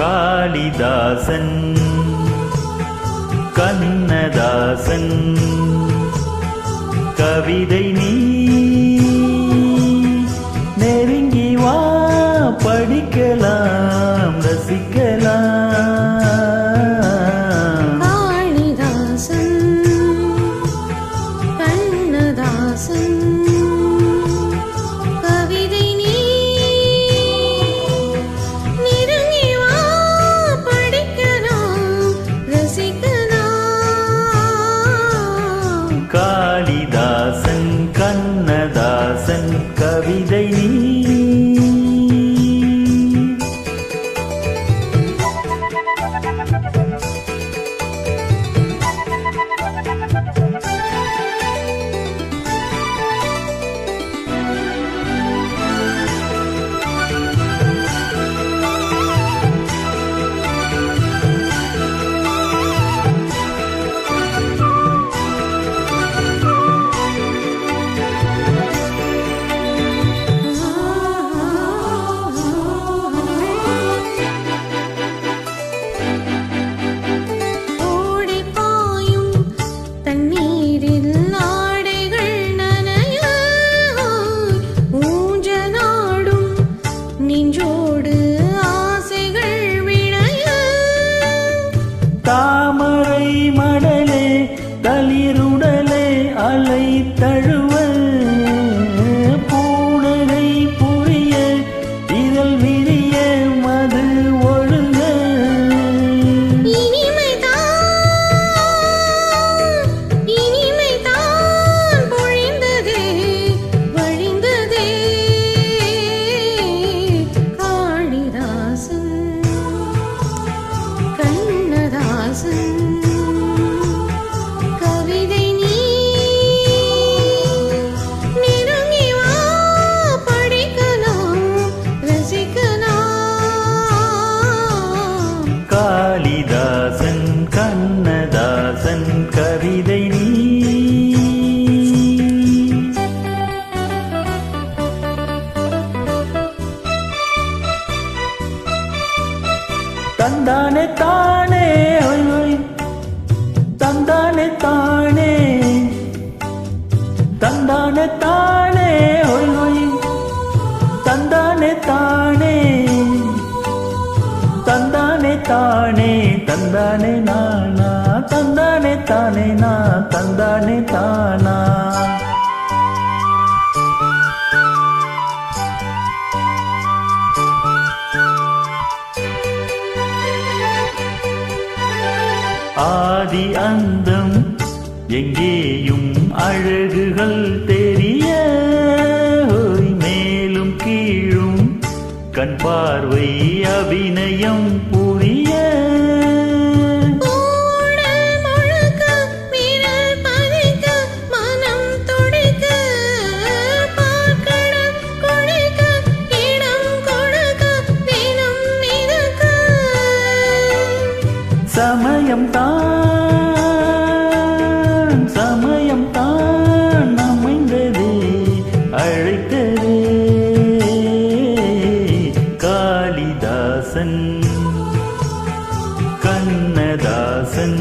காளிதாசன் கண்ணதாசன். கவிதை நீ நெருங்கி வா படிக்கலாம். நெஞ்சோடு ஆசைகள் விளைய தாமரை மடலே தளிருடலே அலை தழுவ தந்தானே தானே தந்தானே தானே. தந்தானே தானே தந்தானே தானே. தந்தானே தானே தந்தானே நானா. தந்தானே தானே நான் தந்தானே தானா. ஆதி அந்தம் எங்கேயும் அழகுகள் தெரிய சமயம் தான் சமயம் தான் அமைந்தது அழைத்தது. காளிதாசன் கண்ணதாசன்